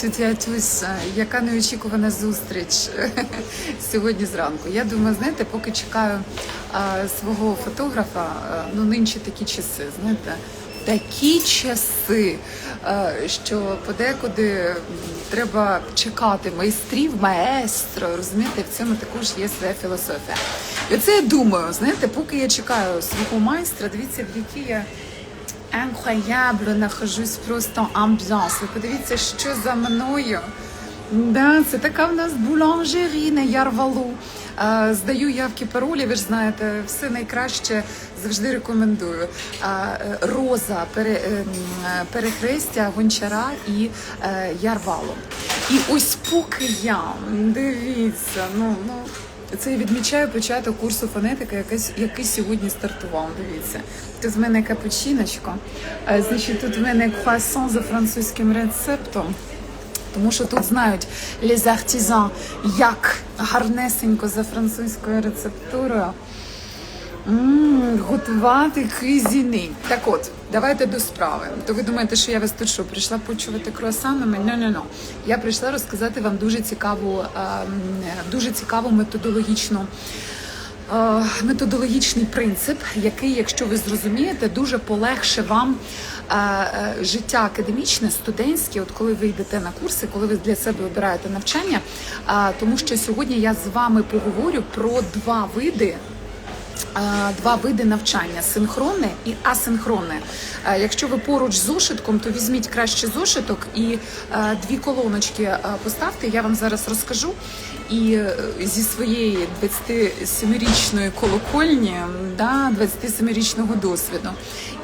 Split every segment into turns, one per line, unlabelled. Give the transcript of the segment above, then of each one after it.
Toutes et à tous. Яка неочікувана зустріч сьогодні зранку. Я думаю, знаєте, поки чекаю а, свого фотографа, а, ну нинче такі часи, знаєте, такі часи, а, що подекуди треба чекати майстрів, маестро, розумієте, в цьому також є своя філософія. І оце я думаю, знаєте, поки я чекаю свого майстра, дивіться, в якій я Incroyable, нахожусь просто амбіанс. Ви подивіться, що за мною. Да, це така в нас буланжері на Ярвалу. Здаю явки паролі, ви ж знаєте, все найкраще завжди рекомендую. Е, Роза, е, е, перехрестя, гончара і Ярвалу. І ось поки я, дивіться, ну, ну, це я відмічаю початок курсу фонетики, якийсь, який сьогодні стартував. Дивіться. Тут в мене капучиночко, е, значить, тут в мене круасан за французьким рецептом. Тому що тут знають les artisans, як гарнесенько за французькою рецептурою м, готувати кизіни. Так от, давайте до справи. То ви думаєте, що я вас тут що, прийшла почувати круасанами? No. Я прийшла розказати вам дуже цікаву, ем, дуже цікаву методологічну. е, Методологічний принцип, який, якщо ви зрозумієте, дуже полегше вам е, е, життя академічне, студентське, от коли ви йдете на курси, коли ви для себе обираєте навчання. Тому що сьогодні я з вами поговорю про два види два види навчання: синхронне і асинхронне. Якщо ви поруч з зошитком, то візьміть краще зошиток і дві колоночки поставте. Я вам зараз розкажу. І е, зі своєї 27-річної колокольні, да, 27-річного досвіду.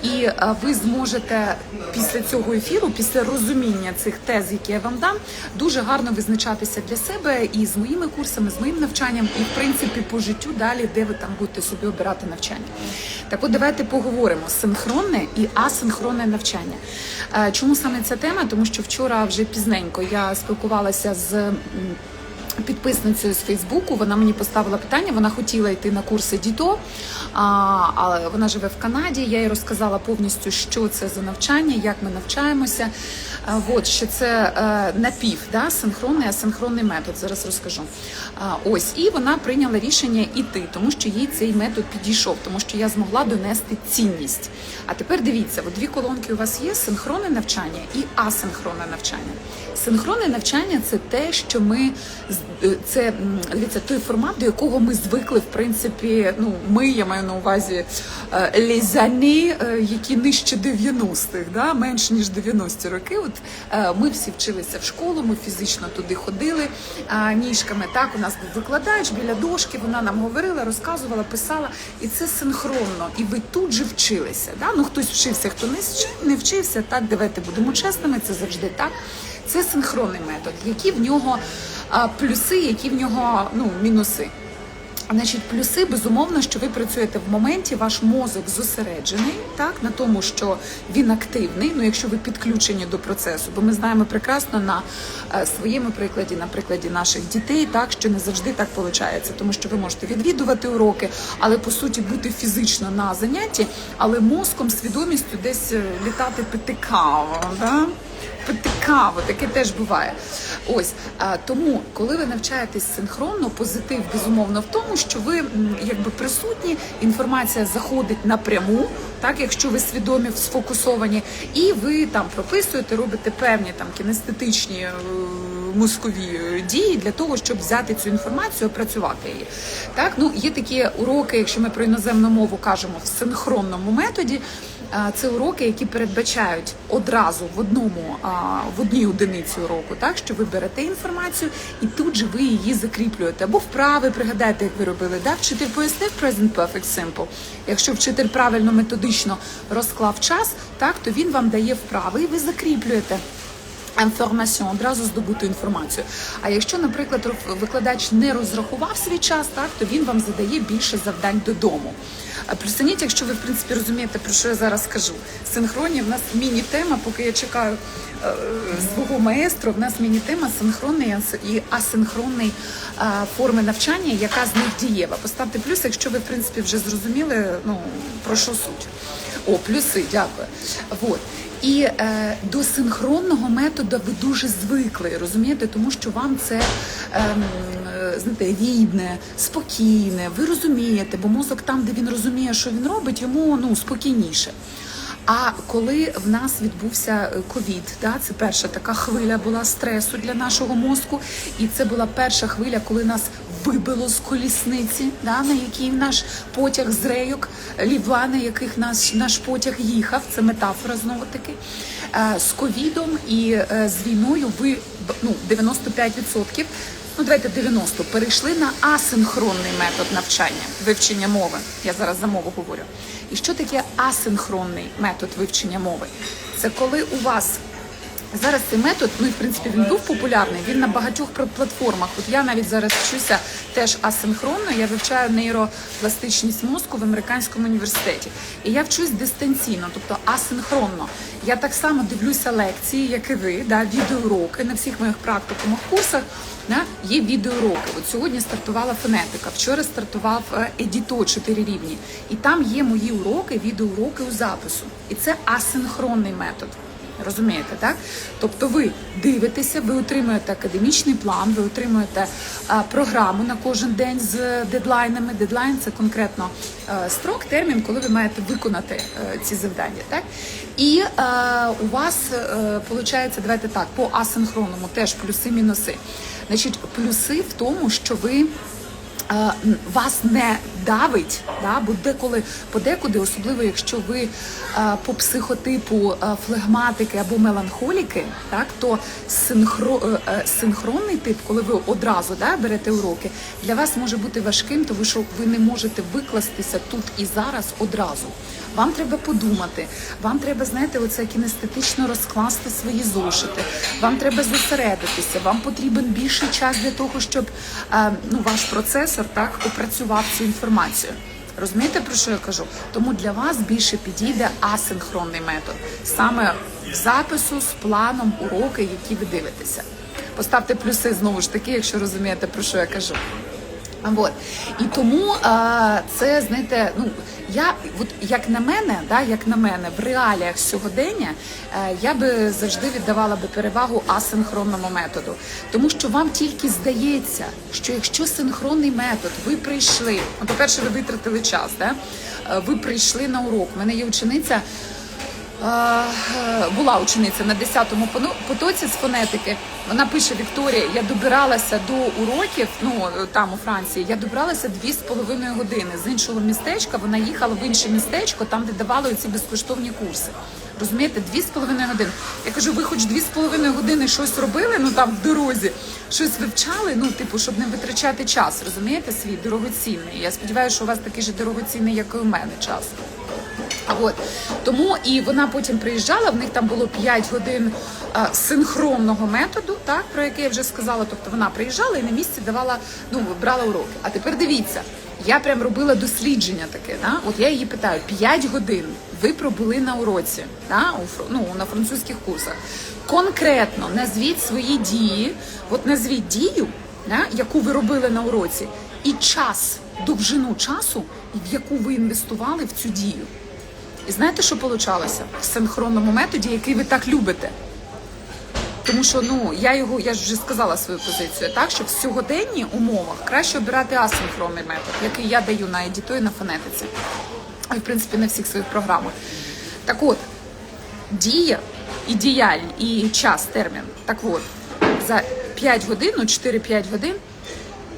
І ви зможете після цього ефіру, після розуміння цих тез, які я вам дам, дуже гарно визначатися для себе і з моїми курсами, з моїм навчанням, і в принципі по життю далі, де ви там будете собі обирати навчання. Так от давайте поговоримо синхронне і асинхронне навчання. Е, Чому саме ця тема? Тому що вчора вже пізненько я спілкувалася з. Підписницею з Фейсбуку вона мені поставила питання. Вона хотіла йти на курси Дідо, але вона живе в Канаді. Я їй розказала повністю, що це за навчання, як ми навчаємося. От що це е, напів, да, синхронний, асинхронний метод. Зараз розкажу. Ось і вона прийняла рішення іти, тому що їй цей метод підійшов, тому що я змогла донести цінність. А тепер дивіться, дві колонки у вас є: синхронне навчання і асинхронне навчання. Синхронне навчання це те, що ми це м, дивіться, той формат, до якого ми звикли, в принципі, ну ми, я маю на увазі е, années, е, які нижче 90-х, да, менш ніж 90-ті роки. От е, ми всі вчилися в школу, ми фізично туди ходили ніжками. Так, у нас був викладач біля дошки, вона нам говорила, розказувала, писала, і це синхронно. І ви тут же вчилися. Да? Ну хтось вчився, хто не не вчився. Так, давайте будемо чесними, це завжди так. Це синхронний метод. Які в нього плюси, які в нього ну, мінуси. Значить, плюси безумовно, що ви працюєте в моменті, ваш мозок зосереджений так на тому, що він активний. Ну, якщо ви підключені до процесу, бо ми знаємо прекрасно на е, своєму прикладі, на прикладі наших дітей, так що не завжди так виходить, тому що ви можете відвідувати уроки, але по суті бути фізично на занятті, але мозком, свідомістю десь е, літати пити каву. Да? Пити каву, таке теж буває. Ось тому, коли ви навчаєтесь синхронно, позитив безумовно в тому, що ви якби присутні, інформація заходить напряму, так якщо ви свідомі, сфокусовані, і ви там прописуєте, робите певні там кінестетичні. е, Мозкові дії для того, щоб взяти цю інформацію, опрацювати її. Так, ну є такі уроки, якщо ми про іноземну мову кажемо в синхронному методі. Це уроки, які передбачають одразу в одному в одній одиниці уроку, так що ви берете інформацію і тут же ви її закріплюєте. Або вправи пригадайте, як ви робили. Да? Вчитель пояснив Present Perfect Simple. Якщо вчитель правильно методично розклав час, так то він вам дає вправи і ви закріплюєте. Інформацію, одразу здобуту інформацію. А якщо, наприклад, викладач не розрахував свій час, так то він вам задає більше завдань додому. А Плюсаніть, якщо ви в принципі розумієте, про що я зараз скажу. Синхронні в нас міні-тема, поки я чекаю е, свого маестро, в нас міні-тема синхронний і ас- асинхронний е, форми навчання, яка з них дієва. Поставте плюс, якщо ви в принципі вже зрозуміли, ну про що суть. О, плюси, дякую. Вот. І е, до синхронного методу ви дуже звикли, розумієте, тому що вам це е, знаєте, рідне, спокійне. Ви розумієте, бо мозок там, де він розуміє, що він робить, йому ну спокійніше. А коли в нас відбувся е, ковід, да, це перша така хвиля була стресу для нашого мозку, і це була перша хвиля, коли нас вибило з колісниці, да, на якій наш потяг з рейок, лівла, на яких наш, наш потяг їхав. Це метафора знову таки. Е, З ковідом і е, з війною ви ну, 95%, ну давайте 90, перейшли на асинхронний метод навчання, вивчення мови. Я зараз за мову говорю. І що таке асинхронний метод вивчення мови? Це коли у вас Зараз цей метод, ну і в принципі він був популярний. Він на багатьох платформах. От я навіть зараз вчуся теж асинхронно. Я вивчаю нейропластичність мозку в американському університеті. І я вчусь дистанційно, тобто асинхронно. Я так само дивлюся лекції, як і ви, да, відеоуроки на всіх моїх практикумах, курсах. Да, є відеоуроки. От сьогодні стартувала фонетика, вчора стартував е, едіто 4 рівні. І там є мої уроки, відеоуроки у запису. І це асинхронний метод. Розумієте, так? Тобто ви дивитеся, ви отримуєте академічний план, ви отримуєте а, програму на кожен день з дедлайнами. Дедлайн це конкретно е, строк, термін, коли ви маєте виконати е, ці завдання. Так? І е, у вас виходить, давайте так, по асинхронному теж плюси-мінуси. Значить, плюси в тому, що ви е, вас не давить, да, бо деколи подекуди, особливо якщо ви е, по психотипу е, флегматики або меланхоліки, так то синхро, е, е, синхронний тип, коли ви одразу да, берете уроки, для вас може бути важким, тому що ви не можете викластися тут і зараз одразу. Вам треба подумати, вам треба, знаєте, оце кінестетично розкласти свої зошити. Вам треба зосередитися, вам потрібен більший час для того, щоб е, ну, ваш процесор так опрацював цю інформацію. Розумієте, про що я кажу? Тому для вас більше підійде асинхронний метод, саме в запису з планом уроки, які ви дивитеся. Поставте плюси знову ж таки, якщо розумієте, про що я кажу. А Вот. І тому а, це, знаєте, ну я от як на мене, да, як на мене, в реаліях сьогодення е, я би завжди віддавала би перевагу асинхронному методу, тому що вам тільки здається, що якщо синхронний метод, ви прийшли, ну, по-перше, ви витратили час, да? Е, ви прийшли на урок. У мене є учениця. Е, була учениця на 10-му пону- потоці з фонетики. Вона пише Вікторія, я добиралася до уроків, ну там у Франції, я добиралася дві з половиною години. З іншого містечка вона їхала в інше містечко, там де давали ці безкоштовні курси. Розумієте, дві з половиною години. Я кажу, ви хоч дві з половиною години щось робили, ну там в дорозі, щось вивчали, ну типу, щоб не витрачати час, розумієте, свій дорогоцінний. Я сподіваюся, що у вас такий же дорогоцінний, як і у мене час. От тому і вона потім приїжджала. В них там було 5 годин а, синхронного методу, так про який я вже сказала. Тобто вона приїжджала і на місці давала, ну брала уроки. А тепер дивіться, я прям робила дослідження таке. Да? От я її питаю: 5 годин ви пробули на уроці, да? у ну, на французьких курсах. Конкретно назвіть свої дії, от назвіть дію, да? яку ви робили на уроці, і час, довжину часу, в яку ви інвестували в цю дію. І знаєте, що получалося в синхронному методі, який ви так любите? Тому що ну я його, я ж вже сказала свою позицію, так що в сьогоденні умовах краще обирати асинхронний метод, який я даю на едіто і на фонетиці, і в принципі на всіх своїх програмах. Так от, дія і діяльність, і час, термін. Так от, за 5 годин, ну 4-5 годин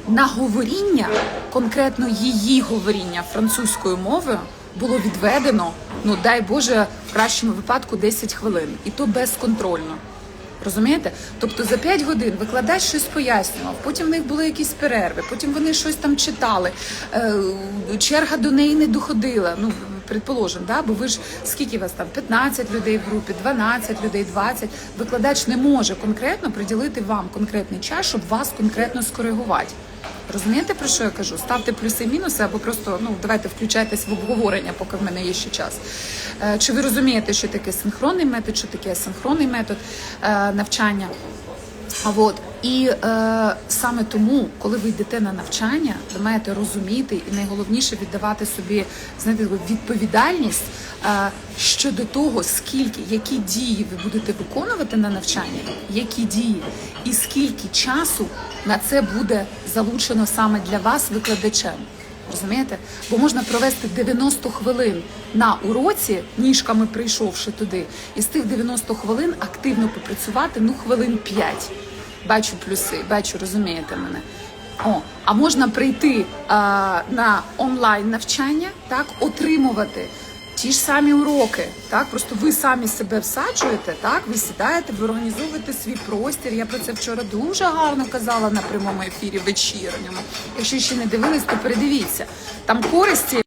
на говоріння, конкретно її говоріння французькою мовою, було відведено, ну дай Боже, в кращому випадку 10 хвилин, і то безконтрольно. Розумієте? Тобто за 5 годин викладач щось пояснював, потім в них були якісь перерви, потім вони щось там читали, е, черга до неї не доходила. Ну, предположим, да? бо ви ж скільки вас там? 15 людей в групі, 12 людей, 20. Викладач не може конкретно приділити вам конкретний час, щоб вас конкретно скоригувати. Розумієте, про що я кажу? Ставте плюси мінуси, або просто ну давайте включайтесь в обговорення, поки в мене є ще час. Е, Чи ви розумієте, що таке синхронний метод, що таке асинхронний метод е, навчання? А от І е, саме тому, коли ви йдете на навчання, ви маєте розуміти і найголовніше віддавати собі знаєте, відповідальність е, щодо того, скільки які дії ви будете виконувати на навчанні, які дії, і скільки часу на це буде залучено саме для вас викладачем. Розумієте? Бо можна провести 90 хвилин на уроці, ніжками прийшовши туди, і з тих 90 хвилин активно попрацювати ну хвилин 5. Бачу плюси, бачу, розумієте мене. О, а можна прийти а, на онлайн навчання, так, отримувати ті ж самі уроки, так просто ви самі себе всаджуєте, так ви сідаєте, ви організовуєте свій простір. Я про це вчора дуже гарно казала на прямому ефірі вечірньому. Якщо ще не дивились, то передивіться. Там користі.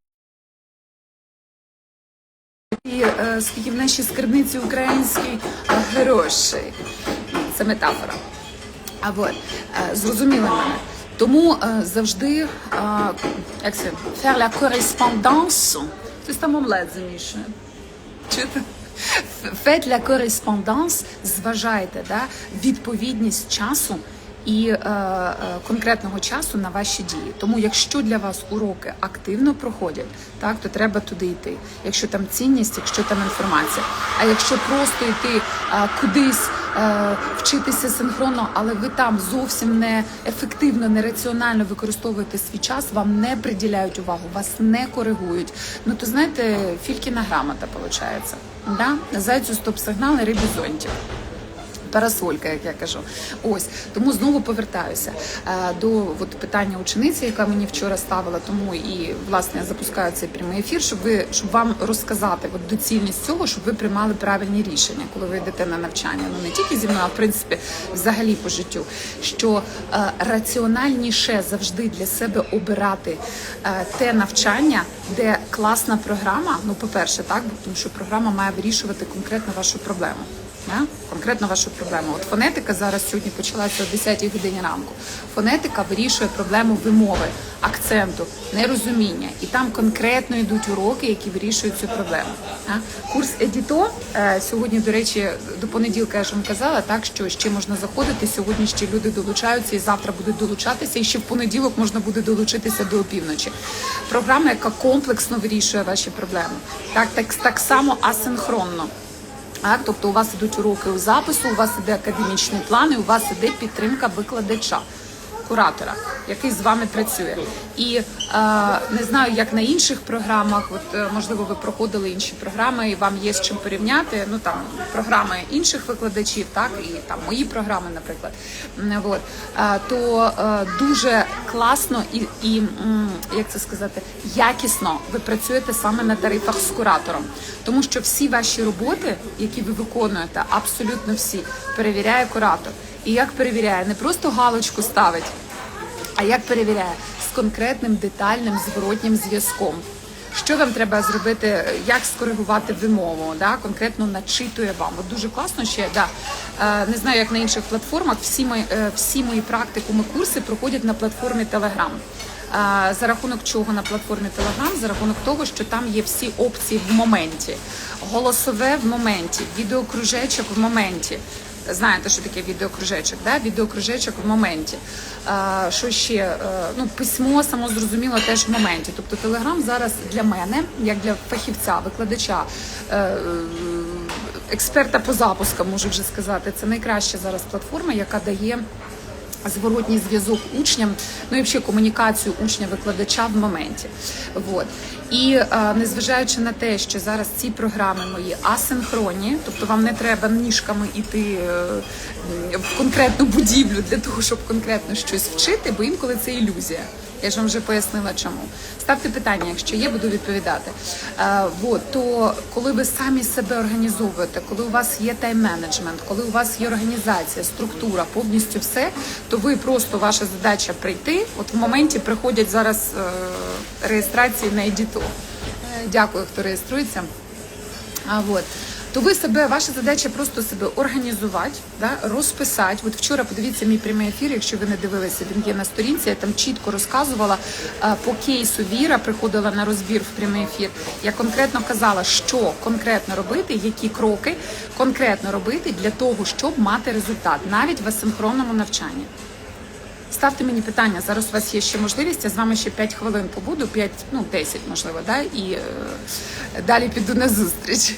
І е, скільки в нашій скарбниці українській грошей. Це метафора. А от е, зрозуміли мене. Тому е, завжди е, як це faire la correspondance. Хтось там омлет замішує. Чути? Faites la correspondance, зважайте да, відповідність часу і е, е, конкретного часу на ваші дії. Тому, якщо для вас уроки активно проходять, так то треба туди йти. Якщо там цінність, якщо там інформація. А якщо просто йти е, кудись вчитися синхронно, але ви там зовсім не ефективно, не раціонально використовуєте свій час, вам не приділяють увагу, вас не коригують. Ну то знаєте, фількіна грамота виходить. Да? Зайцю стоп-сигнали, рибі зонтів парасолька, як я кажу. Ось тому знову повертаюся е, до от, питання учениці, яка мені вчора ставила. Тому і власне я запускаю цей прямий ефір, щоб ви щоб вам розказати от, доцільність цього, щоб ви приймали правильні рішення, коли ви йдете на навчання. Ну не тільки зі мною, а в принципі взагалі по життю. Що е, раціональніше завжди для себе обирати е, те навчання, де класна програма. Ну, по перше, так тому що програма має вирішувати конкретно вашу проблему. Да? Конкретно вашу проблему. От фонетика зараз сьогодні почалася о 10 годині ранку. Фонетика вирішує проблему вимови, акценту, нерозуміння. І там конкретно йдуть уроки, які вирішують цю проблему. Да? Курс Едіто е, сьогодні, до речі, до понеділка я ж вам казала, так що ще можна заходити. Сьогодні ще люди долучаються і завтра будуть долучатися. І ще в понеділок можна буде долучитися до опівночі. Програма, яка комплексно вирішує ваші проблеми. Так, так, так само асинхронно. Так, тобто у вас ідуть уроки у запису, у вас іде академічний план, і у вас іде підтримка викладача, куратора, який з вами працює. І е, не знаю, як на інших програмах, от е, можливо, ви проходили інші програми, і вам є з чим порівняти. Ну там програми інших викладачів, так і там мої програми, наприклад. От е, то е, дуже класно і, і як це сказати, якісно ви працюєте саме на тарифах з куратором, тому що всі ваші роботи, які ви виконуєте, абсолютно всі перевіряє куратор. І як перевіряє, не просто галочку ставить, а як перевіряє з конкретним детальним зворотнім зв'язком. Що вам треба зробити, як скоригувати вимову, да? конкретно начитує вам. От дуже класно ще, да. е, не знаю, як на інших платформах, всі мої, е, всі мої практикуми курси проходять на платформі Telegram. Е, За рахунок чого на платформі Telegram? За рахунок того, що там є всі опції в моменті, голосове в моменті, відеокружечок в моменті. Знаєте, що таке відеокружечок, да? відеокружечок в моменті. А, що ще? Е, Ну, письмо самозрозуміло теж в моменті. Тобто Телеграм зараз для мене, як для фахівця, викладача, е, експерта по запускам, можу вже сказати, це найкраща зараз платформа, яка дає зворотній зв'язок учням, ну і взагалі комунікацію учня-викладача в моменті. Вот. І е, незважаючи на те, що зараз ці програми мої асинхронні, тобто вам не треба ніжками йти е, в конкретну будівлю для того, щоб конкретно щось вчити, бо інколи це ілюзія. Я ж вам вже пояснила, чому. Ставте питання, якщо є, буду відповідати. Е, вот, то коли ви самі себе організовуєте, коли у вас є тайм-менеджмент, коли у вас є організація, структура, повністю все, то ви просто ваша задача прийти. От в моменті приходять зараз е, реєстрації на едіто. Дякую, хто реєструється. А вот. То ви себе, ваша задача просто себе організувати, да, розписати. От вчора подивіться мій прямий ефір, якщо ви не дивилися, він є на сторінці. Я там чітко розказувала е, по кейсу Віра, приходила на розбір в прямий ефір. Я конкретно казала, що конкретно робити, які кроки конкретно робити для того, щоб мати результат, навіть в асинхронному навчанні. Ставте мені питання. Зараз у вас є ще можливість. Я з вами ще 5 хвилин побуду, 5, ну 10, можливо, да, і е, далі піду на зустріч.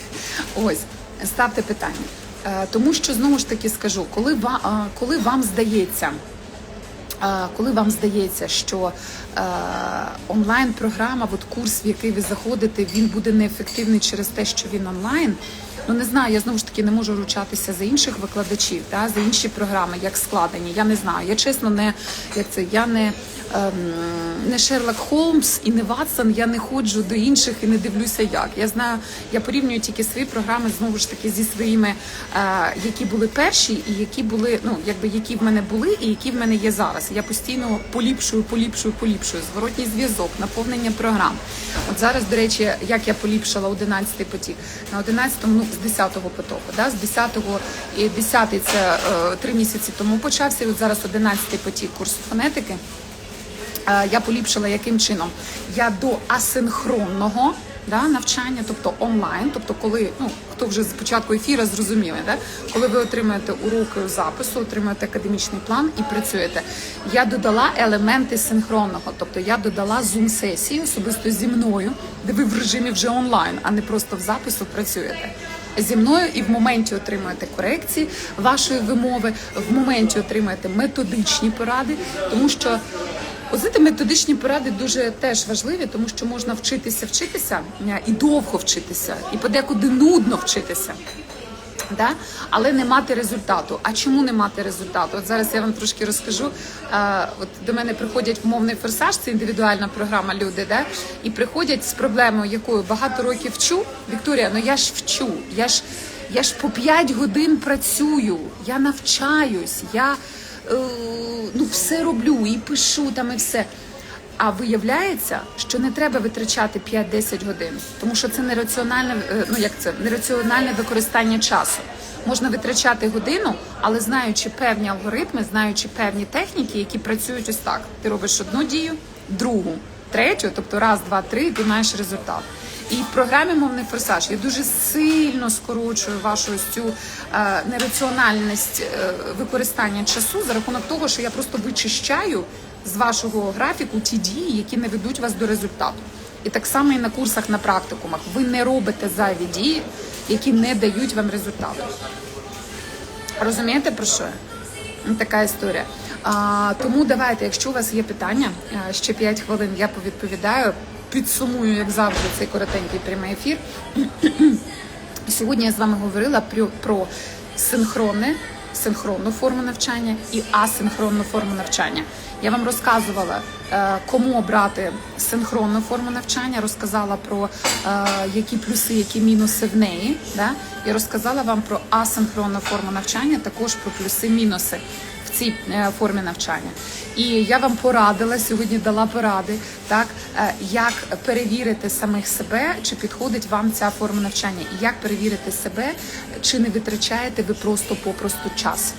Ось, ставте питання. Е, тому що знову ж таки скажу, коли, ва, е, коли вам здається. Коли вам здається, що е, онлайн-програма, от курс, в який ви заходите, він буде неефективний через те, що він онлайн. Ну не знаю, я знову ж таки не можу ручатися за інших викладачів, та за інші програми, як складені. Я не знаю. Я чесно не як це. Я не, не Шерлок Холмс і не Ватсон. Я не ходжу до інших і не дивлюся, як. Я знаю, я порівнюю тільки свої програми знову ж таки зі своїми, е, які були перші, і які були, ну якби які в мене були, і які в мене є зараз. Я постійно поліпшую, поліпшую, поліпшую. Зворотній зв'язок, наповнення програм. От зараз, до речі, як я поліпшила 11-й потік на 11-му, ну з 10-го потоку, да, з 10-го і 10-й це е, три місяці тому почався. І от зараз 11-й потік курсу фонетики. Е, я поліпшила яким чином? Я до асинхронного да, навчання, тобто онлайн, тобто коли ну хто вже з початку ефіру зрозуміли, да, коли ви отримуєте уроки запису, отримуєте академічний план і працюєте. Я додала елементи синхронного, тобто я додала зум сесії особисто зі мною, де ви в режимі вже онлайн, а не просто в запису працюєте. Зі мною і в моменті отримуєте корекції вашої вимови, в моменті отримуєте методичні поради, тому що Знаєте, методичні поради дуже теж важливі, тому що можна вчитися, вчитися е, і довго вчитися, і подекуди нудно вчитися. Да? Але не мати результату. А чому не мати результату? От зараз я вам трошки розкажу. Е, от до мене приходять в мовний форсаж, це індивідуальна програма люди, да? і приходять з проблемою, якою багато років вчу. Вікторія, ну я ж вчу, я ж я ж по 5 годин працюю, я навчаюсь, я ну все роблю і пишу там, і все. А виявляється, що не треба витрачати 5-10 годин, тому що це нераціональне, е, ну як це нераціональне використання часу. Можна витрачати годину, але знаючи певні алгоритми, знаючи певні техніки, які працюють ось так. Ти робиш одну дію, другу, третю, тобто раз, два, три, ти маєш результат. І в програмі мовний форсаж я дуже сильно скорочую вашу ось цю е, нераціональність е, використання часу за рахунок того, що я просто вичищаю з вашого графіку ті дії, які не ведуть вас до результату. І так само і на курсах на практикумах. Ви не робите зайві дії, які не дають вам результату. Розумієте про що? Ну, Така історія. А, тому давайте, якщо у вас є питання, е, ще 5 хвилин я повідповідаю, підсумую, як завжди, цей коротенький прямий ефір. Сьогодні я з вами говорила про, про синхронне, синхронну форму навчання і асинхронну форму навчання. Я вам розказувала, е, кому обрати синхронну форму навчання, розказала про е, які плюси, які мінуси в неї. Да? І розказала вам про асинхронну форму навчання, також про плюси-мінуси в цій е, формі навчання. І я вам порадила сьогодні, дала поради, так е, як перевірити самих себе, чи підходить вам ця форма навчання, і як перевірити себе, чи не витрачаєте ви просто попросту час.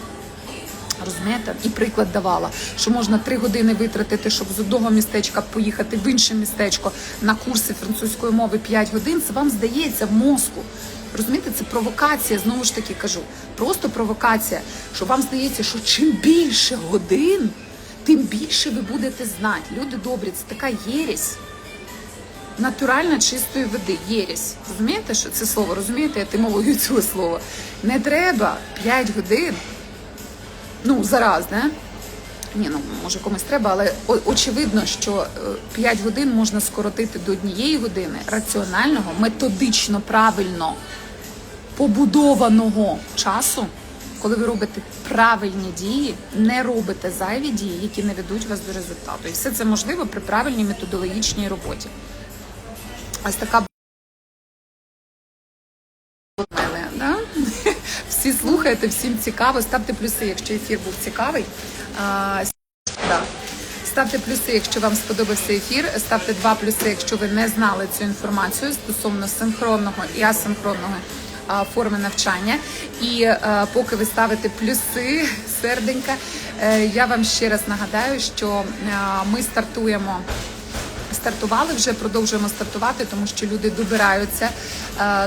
Розумієте? І приклад давала, що можна три години витратити, щоб з одного містечка поїхати в інше містечко на курси французької мови 5 годин. Це вам здається в мозку. Розумієте, це провокація, знову ж таки кажу. Просто провокація, що вам здається, що чим більше годин, тим більше ви будете знати. Люди добрі, це така єресь. Натуральна чистої води, єресь. Розумієте, що це слово? Розумієте етимологію цього слова? Не треба 5 годин ну зараз, не? Ні, ну може комусь треба, але очевидно, що 5 годин можна скоротити до однієї години раціонального, методично, правильно побудованого часу, коли ви робите правильні дії, не робите зайві дії, які не ведуть вас до результату. І все це можливо при правильній методологічній роботі. Ось така да? Всі слухаєте, всім цікаво. Ставте плюси, якщо ефір був цікавий. Ставте плюси, якщо вам сподобався ефір. Ставте два плюси, якщо ви не знали цю інформацію стосовно синхронного і асинхронного форми навчання. І е, поки ви ставите плюси, серденька, е, я вам ще раз нагадаю, що е, ми стартуємо. Стартували вже, продовжуємо стартувати, тому що люди добираються,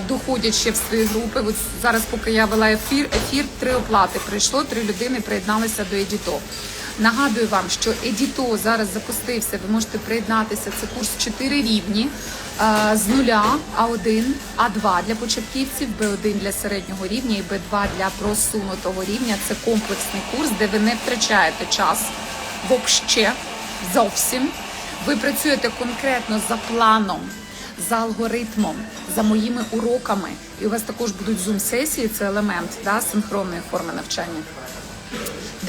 доходять ще в свої групи. От зараз, поки я вела ефір, ефір три оплати прийшло, три людини приєдналися до Едіто. Нагадую вам, що Едіто зараз запустився. Ви можете приєднатися. Це курс 4 рівні е, з нуля А1, А2 для початківців, Б1 для середнього рівня і Б2 для просунутого рівня. Це комплексний курс, де ви не втрачаєте час вообще зовсім. Ви працюєте конкретно за планом, за алгоритмом, за моїми уроками. І у вас також будуть зум-сесії, це елемент да, синхронної форми навчання.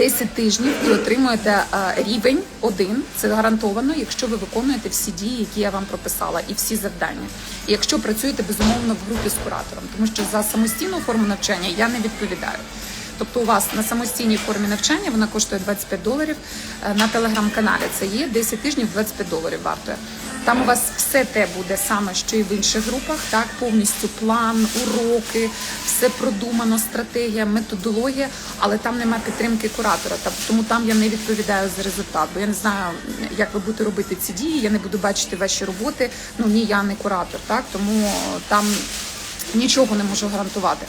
10 тижнів і отримуєте е, рівень 1, це гарантовано, якщо ви виконуєте всі дії, які я вам прописала, і всі завдання. І якщо працюєте безумовно в групі з куратором, тому що за самостійну форму навчання я не відповідаю. Тобто у вас на самостійній формі навчання вона коштує 25 доларів. Е, На телеграм-каналі це є 10 тижнів 25 доларів вартує. Там у вас все те буде саме, що і в інших групах, так повністю план, уроки, все продумано, стратегія, методологія, але там немає підтримки куратора. Тому там я не відповідаю за результат, бо я не знаю, як ви будете робити ці дії. Я не буду бачити ваші роботи. Ну ні, я не куратор, так тому там нічого не можу гарантувати.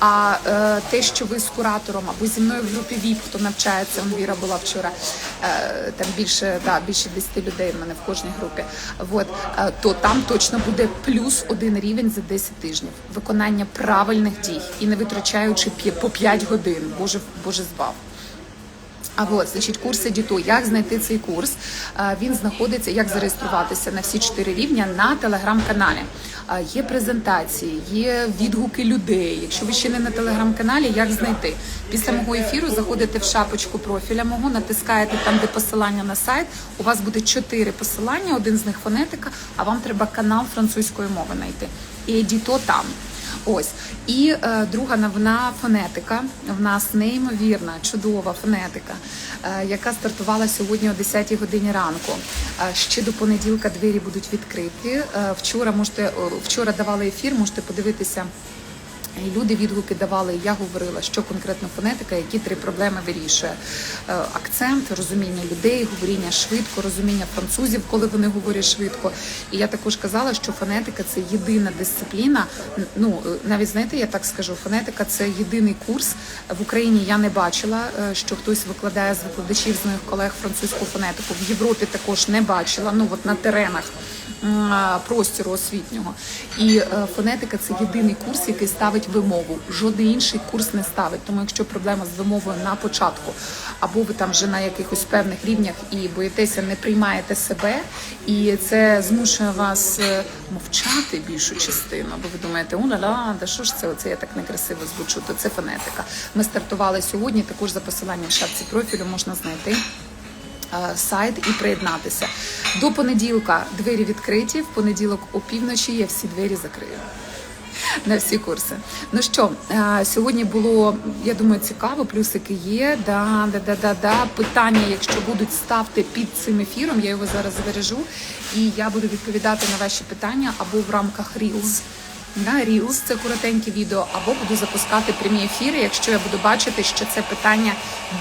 А е, те, що ви з куратором або зі мною в групі ВІП, хто навчається, Віра була вчора, е, там більше да, більше 10 людей в мене в кожній групі. Вот, е, то там точно буде плюс один рівень за 10 тижнів. Виконання правильних дій і не витрачаючи по 5 годин. Боже, Боже збав. А от, значить, курс Едіто. Як знайти цей курс? Він знаходиться, як зареєструватися на всі чотири рівня на телеграм-каналі. Є презентації, є відгуки людей. Якщо ви ще не на телеграм-каналі, як знайти? Після мого ефіру заходите в шапочку профіля мого, натискаєте там, де посилання на сайт. У вас буде чотири посилання, один з них фонетика, а вам треба канал французької мови знайти. І Едіто там. Ось і е, друга новина фонетика. В нас неймовірна, чудова фонетика, е, яка стартувала сьогодні о 10 годині ранку. Е, ще до понеділка двері будуть відкриті. Е, вчора можете вчора давали ефір, можете подивитися. Люди відгуки давали, я говорила, що конкретно фонетика, які три проблеми вирішує. Е, Акцент, розуміння людей, говоріння швидко, розуміння французів, коли вони говорять швидко. І я також казала, що фонетика це єдина дисципліна. Ну е, навіть знаєте, я так скажу, фонетика це єдиний курс в Україні. Я не бачила, е, що хтось викладає з викладачів з моїх колег французьку фонетику. В Європі також не бачила. Ну от на теренах простору освітнього. І е, фонетика це єдиний курс, який ставить вимову. Жоден інший курс не ставить. Тому якщо проблема з вимовою на початку, або ви там вже на якихось певних рівнях і боїтеся, не приймаєте себе, і це змушує вас е, мовчати більшу частину, бо ви думаєте, о ла да що ж це? Оце я так некрасиво звучу. То це фонетика. Ми стартували сьогодні. Також за посиланням в шапці профілю можна знайти сайт і приєднатися. До понеділка двері відкриті. В понеділок опівночі я всі двері закрию. На всі курси. Ну що, е, сьогодні було, я думаю, цікаво, плюсики є. Да, да, да, да, да. Питання, якщо будуть, ставте під цим ефіром, я його зараз збережу, і я буду відповідати на ваші питання або в рамках Reels. Да, Reels – це коротенькі відео, або буду запускати прямі ефіри, якщо я буду бачити, що це питання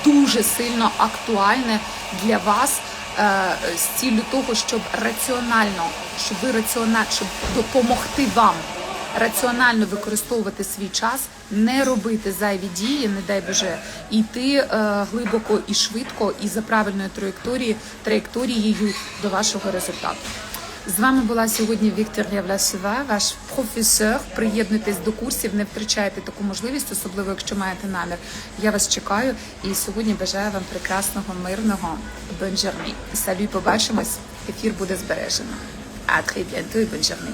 дуже сильно актуальне для вас е, з ціллю того, щоб раціонально, щоб ви раціонально, щоб допомогти вам раціонально використовувати свій час, не робити зайві дії, не дай Боже, йти е, глибоко і швидко і за правильною траєкторією, траєкторією до вашого результату. З вами була сьогодні Вікторія Власова, ваш професор. Приєднуйтесь до курсів, не втрачайте таку можливість, особливо якщо маєте намір. Я вас чекаю і сьогодні бажаю вам прекрасного, мирного бонжерні. Салю, побачимось. Ефір буде збережено. А très bientôt бонжерні.